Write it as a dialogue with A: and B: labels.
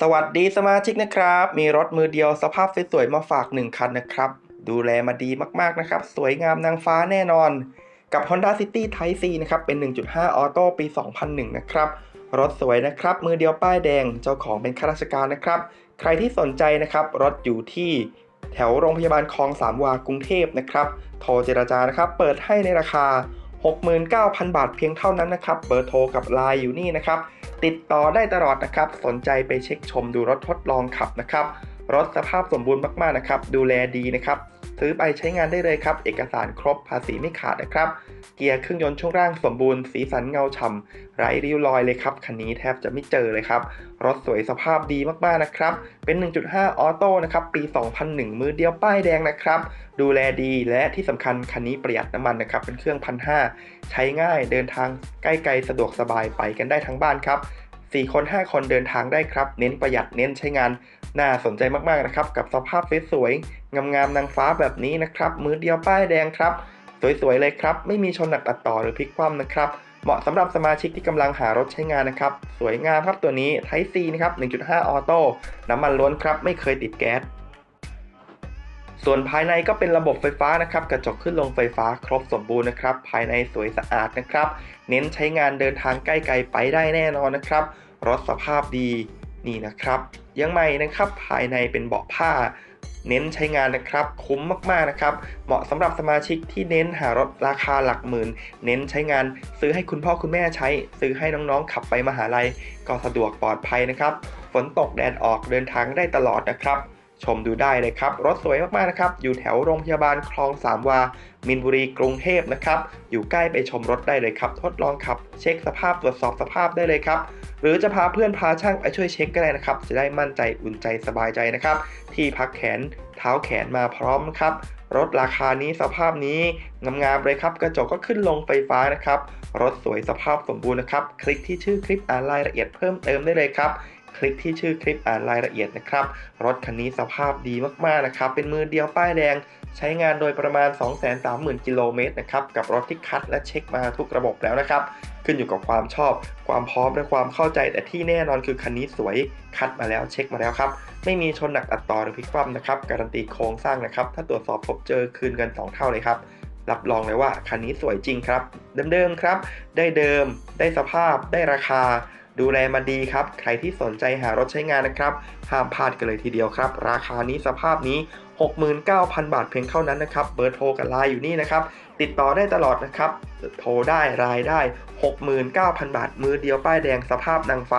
A: สวัสดีสมาชิกนะครับ มีรถมือเดียวสภาพสวยๆมาฝาก 1 คันนะครับ ดูแลมาดีมากๆนะครับ สวยงามนางฟ้าแน่นอน กับ Honda City Type C นะครับ เป็น 1.5 ออโต้ปี 2001 นะครับ รถสวยนะครับ มือเดียวป้ายแดงเจ้าของเป็นข้าราชการนะครับ ใครที่สนใจนะครับ รถอยู่ที่แถวโรงพยาบาลคลองสามวากรุงเทพนะครับ โทรเจราจานะครับ เปิดให้ในราคา 69,000 บาทเพียงเท่านั้นนะครับ เบอร์โทรกับไลน์อยู่นี่นะครับ ติดต่อได้ตลอดนะครับ สนใจไปเช็คชมดูรถทดลองขับนะครับ รถสภาพสมบูรณ์มากๆนะครับ ดูแลดีนะครับ ซื้อไปใช้งานได้เลยครับ เอกสารครบภาษีไม่ขาดนะครับ เกียร์เครื่องยนต์ช่วงล่างสมบูรณ์สีสันเงาฉ่ำไร้ริ้วรอยเลยครับ คันนี้แทบจะไม่เจอเลยครับ รถสวยสภาพดีมากๆนะครับ เป็น 1.5 ออโต้นะครับ ปี 2001 มือเดียวป้ายแดงนะครับ ดูแลดีและที่สำคัญคันนี้ประหยัดน้ำมันนะครับ เป็นเครื่องพันห้าใช้ง่ายเดินทางใกล้ไกลสะดวกสบายไปกันได้ทั้งบ้านครับ 4 คน 5 คนเดินทางได้ครับ เน้นประหยัดเน้นใช้งาน น่าสนใจมากๆนะครับ กับสภาพสวยๆงามๆนางฟ้าแบบนี้นะครับ มือเดียวป้ายแดงครับ สวยๆเลยครับ ไม่มีชนหนักตัดต่อหรือพลิกคว่ำนะครับเหมาะสำหรับสมาชิกที่กำลังหารถใช้งานนะครับ สวยงามครับตัวนี้ Type C นะครับ 1.5 ออโต้ น้ำมันล้วนครับ ไม่เคยติดแก๊ส ส่วนภายในก็เป็นระบบไฟฟ้านะครับ กระจกขึ้นลงไฟฟ้าครบสมบูรณ์นะครับ ภายในสวยสะอาดนะครับ เน้นใช้งานเดินทางใกล้ไกลไปได้แน่นอนนะครับ รถสภาพดีนี่นะครับ ยังใหม่นะครับภายในเป็นเบาะผ้า เน้นใช้งานนะครับ คุ้มมากๆนะครับ เหมาะสำหรับสมาชิกที่เน้นหารถราคาหลักหมื่น เน้นใช้งานซื้อให้คุณพ่อคุณแม่ใช้ ซื้อให้น้องๆขับไปมหาลัย ก็สะดวกปลอดภัยนะครับ ฝนตกแดดออกเดินทางได้ตลอดนะครับ ชมดูได้เลยครับ รถสวยมาก ๆ นะครับ อยู่แถวโรงพยาบาลคลองสามวา มินบุรีกรุงเทพนะครับ อยู่ใกล้ไปชมรถได้เลยครับ ทดลองขับ เช็คสภาพตรวจสอบสภาพได้เลยครับ หรือจะพาเพื่อนพาช่างไปช่วยเช็คก็ได้นะครับ จะได้มั่นใจอุ่นใจสบายใจนะครับ ที่พักแขนเท้าแขนมาพร้อมครับรถราคานี้สภาพนี้งามๆเลยครับ กระจกก็ขึ้นลงไฟฟ้านะครับ รถสวยสภาพสมบูรณ์นะครับ คลิกที่ชื่อคลิปอ่านรายละเอียดเพิ่มเติมได้เลยครับ คลิกที่ชื่อคลิปอ่านรายละเอียดนะครับ รถคันนี้สภาพดีมากๆนะครับ เป็นมือเดียวป้ายแดง ใช้งานโดยประมาณ 230,000 กิโลเมตรนะครับ กับรถที่คัดและเช็คมาทุกระบบแล้วนะครับ ขึ้นอยู่กับความชอบ ความพร้อมและความเข้าใจ แต่ที่แน่นอนคือคันนี้สวย คัดมาแล้วเช็คมาแล้วครับ ไม่มีชนหนักตัดต่อหรือพลิกคว่ำนะครับ การันตีโครงสร้างนะครับ ถ้าตรวจสอบพบเจอคืนกัน 2 เท่าเลยครับรับรองเลยว่าคันนี้สวยจริงครับ เดิมๆครับ ได้เดิม ได้สภาพ ได้ราคา ดูแลมาดีครับ ใครที่สนใจหารถใช้งานนะครับ ห้ามพลาดกันเลยทีเดียวครับ ราคานี้สภาพนี้ 69,000 บาทเพียงเท่านั้นนะครับ เบอร์โทรกับไลน์อยู่นี่นะครับ ติดต่อได้ตลอดนะครับ โทรได้รายได้ 69,000 บาท มือเดียวป้ายแดงสภาพนางฟ้า